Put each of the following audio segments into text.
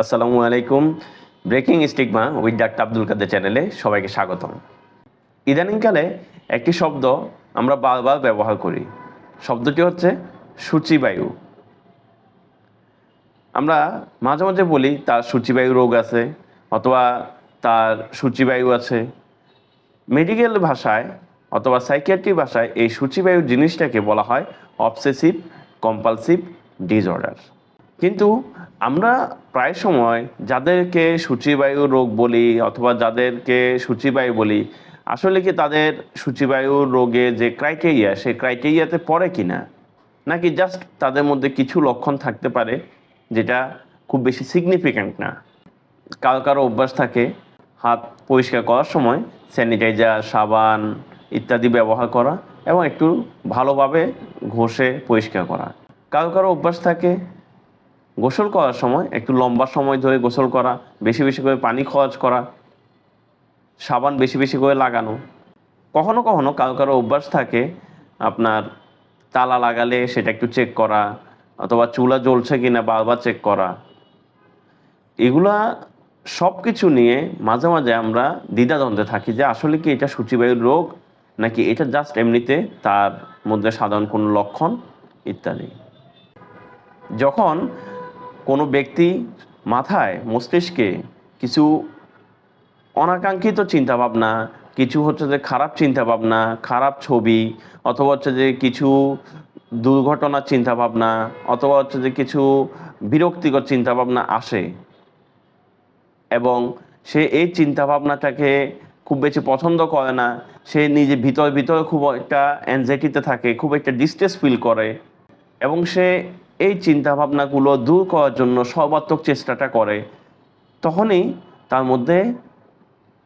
আসসালামু আলাইকুম। Breaking stigma with doctor Abdul Kader চ্যানেলে সবাইকে স্বাগতম। ইদানিংকালে একটি শব্দ আমরা বারবার ব্যবহার করি। শব্দটি হচ্ছে সূচিবায়ু। আমরা মাঝে মাঝে বলি, তার সূচিবায়ু রোগ আছে অথবা তার সূচিবায়ু আছে। মেডিকেল ভাষায় অথবা সাইকিয়াট্রি ভাষায় এই সূচিবায়ু জিনিসটাকে বলা হয় অবসেসিভ কম্পালসিভ ডিসঅর্ডার কিন্তু আমরা প্রায় সময় যাদেরকে সূচিবায়ু রোগ বলি অথবা যাদেরকে সূচিবায়ু বলি, আসলে কি তাদের সূচিবায়ু রোগে যে ক্রাইটেরিয়া সেই ক্রাইটেরিয়াতে পড়ে কি না নাকি জাস্ট তাদের মধ্যে কিছু লক্ষণ থাকতে পারে যেটা খুব বেশি সিগনিফিক্যান্ট না? কারও কারও অভ্যাস থাকে হাত পরিষ্কার করার সময় স্যানিটাইজার সাবান ইত্যাদি ব্যবহার করা এবং একটু ভালোভাবে ঘষে পরিষ্কার করা। কারও কারও অভ্যাস থাকে গোসল করার সময় একটু লম্বা সময় ধরে গোসল করা, বেশি বেশি করে পানি খরচ করা, সাবান বেশি বেশি করে লাগানো। কখনো কখনো কারও কারও অভ্যাস থাকে আপনার তালা লাগালে সেটা একটু চেক করা অথবা চুলা জ্বলছে কিনা বারবার চেক করা। এগুলা সব কিছু নিয়ে মাঝে মাঝে আমরা দ্বিধাদ্বন্দ্বে থাকি যে আসলে কি এটা সূচিবায়ুর রোগ নাকি এটা জাস্ট এমনিতে তার মধ্যে সাধারণ কোনো লক্ষণ, ইত্যাদি। যখন কোনো ব্যক্তি মাথায় মস্তিষ্কে কিছু অনাকাঙ্ক্ষিত চিন্তাভাবনা, কিছু হচ্ছে যে খারাপ চিন্তাভাবনা, খারাপ ছবি, অথবা হচ্ছে যে কিছু দুর্ঘটনার চিন্তাভাবনা, অথবা হচ্ছে যে কিছু বিরক্তিকর চিন্তাভাবনা আসে এবং সে এই চিন্তাভাবনাটাকে খুব বেশি পছন্দ করে না, সে নিজে ভিতরে ভিতরে খুব একটা অ্যাংজাইটিতে থাকে, খুব একটা ডিস্ট্রেস ফিল করে এবং সে এই চিন্তাভাবনাগুলো দূর করার জন্য সর্বাত্মক চেষ্টাটা করে। তখনই তার মধ্যে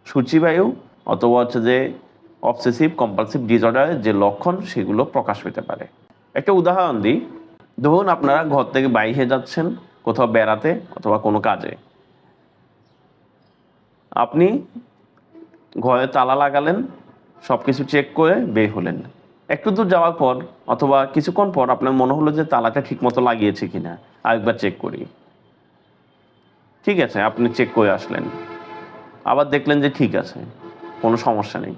সূচিবায়ু অথবা হচ্ছে যে অবসেসিভ কম্পালসিভ ডিসঅর্ডারের যে লক্ষণ, সেগুলো প্রকাশ পেতে পারে। একটা উদাহরণ দিই। ধরুন আপনারা ঘর থেকে বাইরে যাচ্ছেন, কোথাও বেড়াতে অথবা কোনো কাজে। আপনি ঘরে তালা লাগালেন সব কিছু চেক করে বের হলেন। একটু দূর যাওয়ার পর অথবা কিছুক্ষণ পর আপনার মনে হলো যে তালাটা ঠিকমতো লাগিয়েছে কিনা, আরেকবার চেক করি। ঠিক আছে, আপনি চেক করে আসলেন। আবার দেখলেন যে ঠিক আছে, কোনো সমস্যা নেই।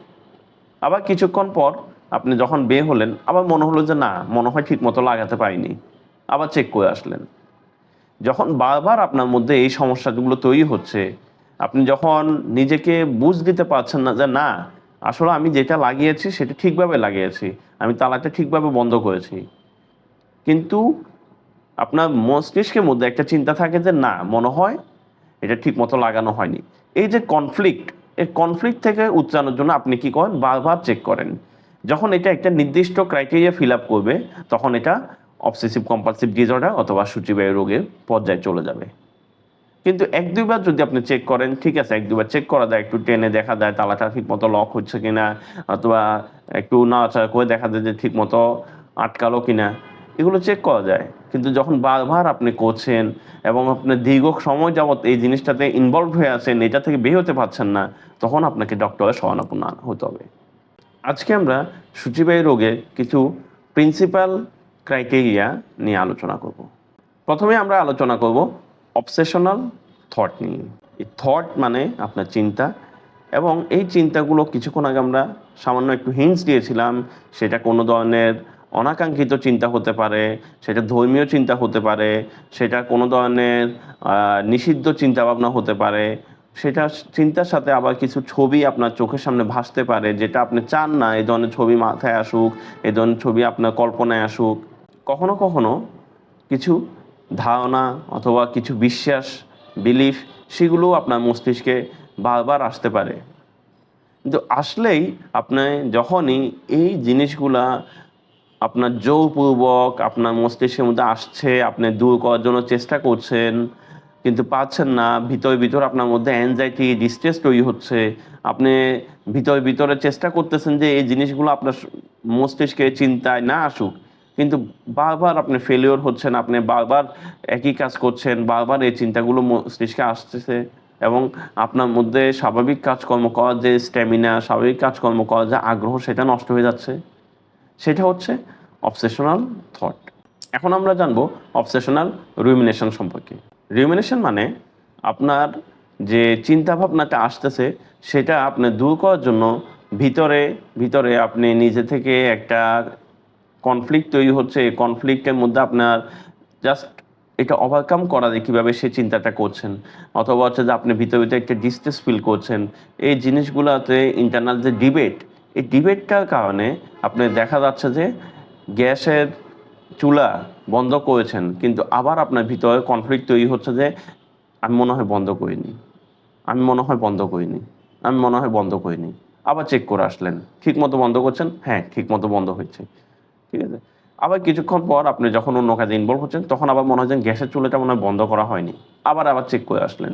আবার কিছুক্ষণ পর আপনি যখন বের হলেন, আবার মনে হলো যে না, মনে হয় ঠিকমতো লাগাতে পারিনি, আবার চেক করে আসলেন। যখন বারবার আপনার মধ্যে এই সমস্যাগুলো তৈরি হচ্ছে, আপনি যখন নিজেকে বুঝ দিতে পারছেন না যে না আসলে আমি যেটা লাগিয়েছি সেটা ঠিকভাবে লাগিয়েছি। আমি তালাটা ঠিকভাবে বন্ধ করেছি। কিন্তু আপনার মস্তিষ্কের মধ্যে একটা চিন্তা থাকে যে, না, মনে হয় এটা ঠিক মতো লাগানো হয়নি। এই যে কনফ্লিক্ট এই কনফ্লিক্ট থেকে উচ্চানোর জন্য আপনি কি করেন? বারবার চেক করেন। যখন এটা একটা নির্দিষ্ট ক্রাইটেরিয়া ফিল আপ করবে, তখন এটা অবসেসিভ কম্পালসিভ ডিসঅর্ডার অথবা সূচিবায়ু রোগের পর্যায়ে চলে যাবে। কিন্তু এক দুইবার যদি আপনি চেক করেন, ঠিক আছে, এক দুবার চেক করা যায়, একটু টেনে দেখা যায়, তালাটা ঠিক মতো লক হচ্ছে কিনা, অথবা একটু নাড়াচাড়া করে দেখা যায় যে ঠিক মতো আটকালো কিনা, এগুলো চেক করা যায়। কিন্তু যখন বারবার আপনি করছেন এবং আপনি দীর্ঘ সময় যাবত এই জিনিসটাতে ইনভলভ হয়ে আছেন, এটা থেকে বের হতে পারছেন না, তখন আপনাকে ডক্টরের শরণাপন্ন হতে হবে। আজকে আমরা সূচিবায়ু রোগের কিছু প্রিন্সিপাল ক্রাইটেরিয়া নিয়ে আলোচনা করব। প্রথমে আমরা আলোচনা করব অবসেশনাল থট নিয়ে। এই থট মানে আপনার চিন্তা এবং এই চিন্তাগুলো কিছুক্ষণ আগে আমরা সামান্য একটু হিন্টস দিয়েছিলাম, সেটা কোনো ধরনের অনাকাঙ্ক্ষিত চিন্তা হতে পারে, সেটা ধর্মীয় চিন্তা হতে পারে, সেটা কোনো ধরনের নিষিদ্ধ চিন্তাভাবনা হতে পারে, সেটা চিন্তার সাথে আবার কিছু ছবি আপনার চোখের সামনে ভাসতে পারে, যেটা আপনি চান না, এই ধরনের ছবি মাথায় আসুক, এই ধরনের ছবি আপনার কল্পনায় আসুক। কখনো কখনো কিছু ধারণা অথবা কিছু বিশ্বাস বিলিফ সেগুলো আপনার মস্তিষ্কে বারবার আসতে পারে। কিন্তু আসলেই আপনি যখনই এই জিনিসগুলা আপনার জোরপূর্বক আপনার মস্তিষ্কের মধ্যে আসছে, আপনি দূর করার জন্য চেষ্টা করছেন, কিন্তু পাচ্ছেন না, ভিতরে ভিতরে আপনার মধ্যে অ্যাংজাইটি ডিস্ট্রেস তৈরি হচ্ছে, আপনি ভিতরে ভিতরে চেষ্টা করতেছেন যে এই জিনিসগুলো আপনার মস্তিষ্কে চিন্তায় না আসুক কিন্তু বারবার আপনি ফেলিওর হচ্ছেন, আপনি বারবার একই কাজ করছেন, বারবার এই চিন্তাগুলো মস্তিষ্কে আসতেছে এবং আপনার মধ্যে স্বাভাবিক কাজকর্ম করার যে স্ট্যামিনা স্বাভাবিক কাজকর্ম করার যে আগ্রহ, সেটা নষ্ট হয়ে যাচ্ছে। সেটা হচ্ছে অবসেশনাল থট এখন আমরা জানব অবসেশনাল রুমিনেশন সম্পর্কে। রুমিনেশন মানে আপনার যে চিন্তা ভাবনাটা আসতেছে, সেটা আপনি দূর করার জন্য ভিতরে ভিতরে আপনি নিজে থেকে একটা কনফ্লিক্ট তৈরি হচ্ছে, এই কনফ্লিক্টের মধ্যে আপনার জাস্ট এটা ওভারকাম করা যায় কীভাবে সে চিন্তাটা করছেন, অথবা হচ্ছে যে আপনি ভিতরে ভিতরে একটা ডিস্টেন্স ফিল করছেন, এই জিনিসগুলোতে ইন্টারনাল যে ডিবেট এই ডিবেটটার কারণে আপনি দেখা যাচ্ছে যে গ্যাসের চুলা বন্ধ করেছেন, কিন্তু আবার আপনার ভিতরে কনফ্লিক্ট তৈরি হচ্ছে যে আমি মনে হয় বন্ধ করিনি, আমি মনে হয় বন্ধ করিনি, আমি মনে হয় বন্ধ করিনি, আবার চেক করে আসলেন ঠিক মতো বন্ধ করছেন? হ্যাঁ ঠিক মতো বন্ধ হয়েছে। ঠিক আছে? আবার কিছুক্ষণ পর আপনি যখন অন্য কাজে ইনভলভ হচ্ছেন, তখন আবার মনে হয় গ্যাসের চুলাটা মনে হয় বন্ধ করা হয়নি। আবার আবার চেক করে আসলেন।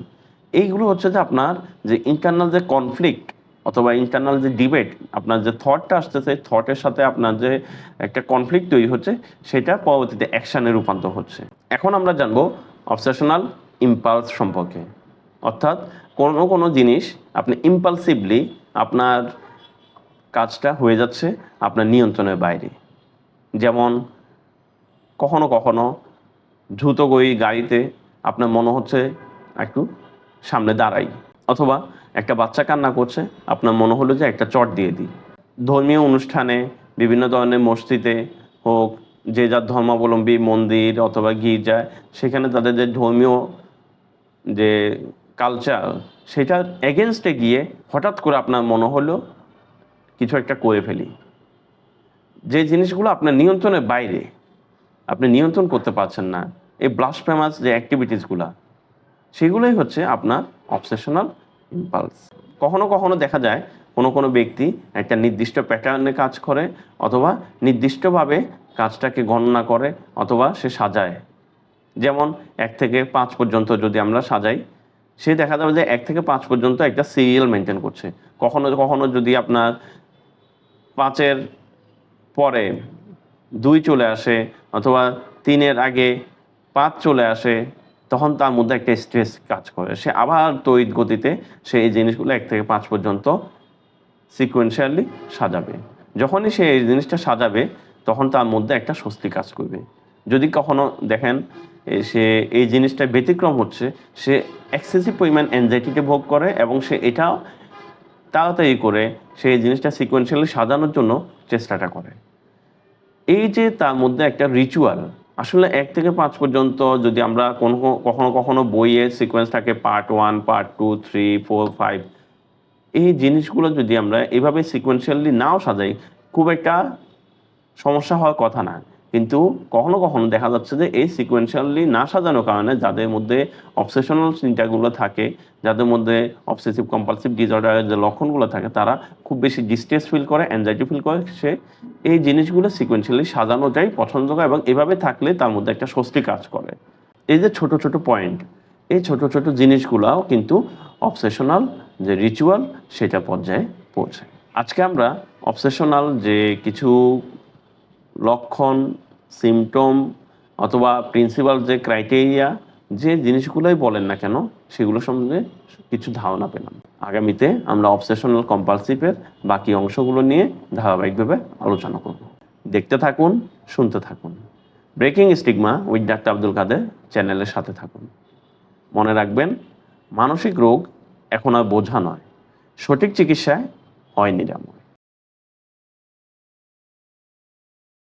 এইগুলো হচ্ছে যে আপনার যে ইন্টারনাল যে কনফ্লিক্ট অথবা ইন্টারনাল যে ডিবেট আপনার যে থটটা আসতেছে থটের সাথে আপনার যে একটা কনফ্লিক্ট তৈরি হচ্ছে, সেটা পরবর্তীতে অ্যাকশানে রূপান্তর হচ্ছে। এখন আমরা জানব অবসেশনাল ইম্পালস সম্পর্কে। অর্থাৎ কোনো কোনো জিনিস আপনি ইম্পালসিভলি আপনার কাজটা হয়ে যাচ্ছে আপনার নিয়ন্ত্রণের বাইরে। যেমন কখনো কখনো দ্রুতগতি গাড়িতে আপনার মনে হচ্ছে একটু সামনে দাঁড়াই, অথবা একটা বাচ্চা কান্না করছে, আপনার মনে হলো যে একটা চট দিয়ে দিই। ধর্মীয় অনুষ্ঠানে বিভিন্ন ধরনের মসজিদে হোক, যে যার ধর্মাবলম্বী মন্দির অথবা গির্জায় সেখানে তাদের যে ধর্মীয় যে কালচার সেটার এগেনস্টে গিয়ে হঠাৎ করে আপনার মনে হলো কিছু একটা করে ফেলি। যে জিনিসগুলো আপনার নিয়ন্ত্রণের বাইরে, আপনি নিয়ন্ত্রণ করতে পারছেন না, এই ব্লাসফেমাস যে অ্যাক্টিভিটিসগুলো সেগুলোই হচ্ছে আপনার অবসেশনাল ইম্পালস কখনো কখনো দেখা যায়, কোনো কোনো ব্যক্তি একটা নির্দিষ্ট প্যাটার্নে কাজ করে, অথবা নির্দিষ্টভাবে কাজটাকে গণনা করে, অথবা সে সাজায়। যেমন এক থেকে পাঁচ পর্যন্ত যদি আমরা সাজাই, সে দেখা যাবে যে এক থেকে পাঁচ পর্যন্ত একটা সিরিয়াল মেনটেন করছে। কখনো কখনো যদি আপনার পাঁচের পরে দুই চলে আসে অথবা তিনের আগে পাঁচ চলে আসে, তখন তার মধ্যে একটা স্ট্রেস কাজ করে। সে আবার তড়িৎ গতিতে সে এই জিনিসগুলো এক থেকে পাঁচ পর্যন্ত সিকোয়েন্সিয়ালি সাজাবে। যখনই সে এই জিনিসটা সাজাবে, তখন তার মধ্যে একটা স্বস্তি কাজ করবে। যদি কখনো দেখেন সে এই জিনিসটা ব্যতিক্রম হচ্ছে, সে এক্সেসিভ পরিমাণ অ্যাংজাইটিতে ভোগ করে এবং সে এটাও তাড়াতাড়ি করে সে এই জিনিসটা সিকোয়েন্সিয়ালি সাজানোর জন্য চেষ্টাটা করে। এই যে তার মধ্যে একটা রিচুয়াল আসলে এক থেকে পাঁচ পর্যন্ত যদি আমরা কোনো কখনো কখনো বইয়ের সিকোয়েন্স থাকে part one part two three four five এই জিনিসগুলো যদি আমরা এভাবে সিকোয়েন্সিয়ালি নাও সাজাই, খুব একটা সমস্যা হওয়ার কথা না। কিন্তু কখনো কখনো দেখা যাচ্ছে যে এই সিকোয়েন্সিয়ালি না সাজানোর কারণে যাদের মধ্যে অবসেশনাল চিন্তাগুলো থাকে, যাদের মধ্যে অবসেসিভ কম্পালসিভ ডিসঅর্ডারের যে লক্ষণগুলো থাকে, তারা খুব বেশি ডিস্ট্রেস ফিল করে অ্যাংজাইটি ফিল করে। সে এই জিনিসগুলো সিকোয়েন্সিয়ালি সাজানোটাই পছন্দ করে এবং এভাবে থাকলে তার মধ্যে একটা স্বস্তি কাজ করে। এই যে ছোট ছোট পয়েন্ট এই ছোট ছোট জিনিসগুলাও কিন্তু অবসেশনাল যে রিচুয়াল সেটা পর্যায়ে পৌঁছে। আজকে আমরা অবসেশনাল যে কিছু লক্ষণ সিমটম অথবা প্রিন্সিপাল যে ক্রাইটেরিয়া যে জিনিসগুলোই বলেন না কেন, সেগুলো সম্বন্ধে কিছু ধারণা পেলাম। আগামীতে আমরা অবসেশনাল কম্পালসিভের বাকি অংশগুলো নিয়ে ধারাবাহিকভাবে আলোচনা করব। দেখতে থাকুন, শুনতে থাকুন। Breaking stigma with doctor Abdul Kader চ্যানেলের সাথে থাকুন। মনে রাখবেন, মানসিক রোগ এখন আর বোঝা নয়, সঠিক চিকিৎসায় হয় নিরাময়।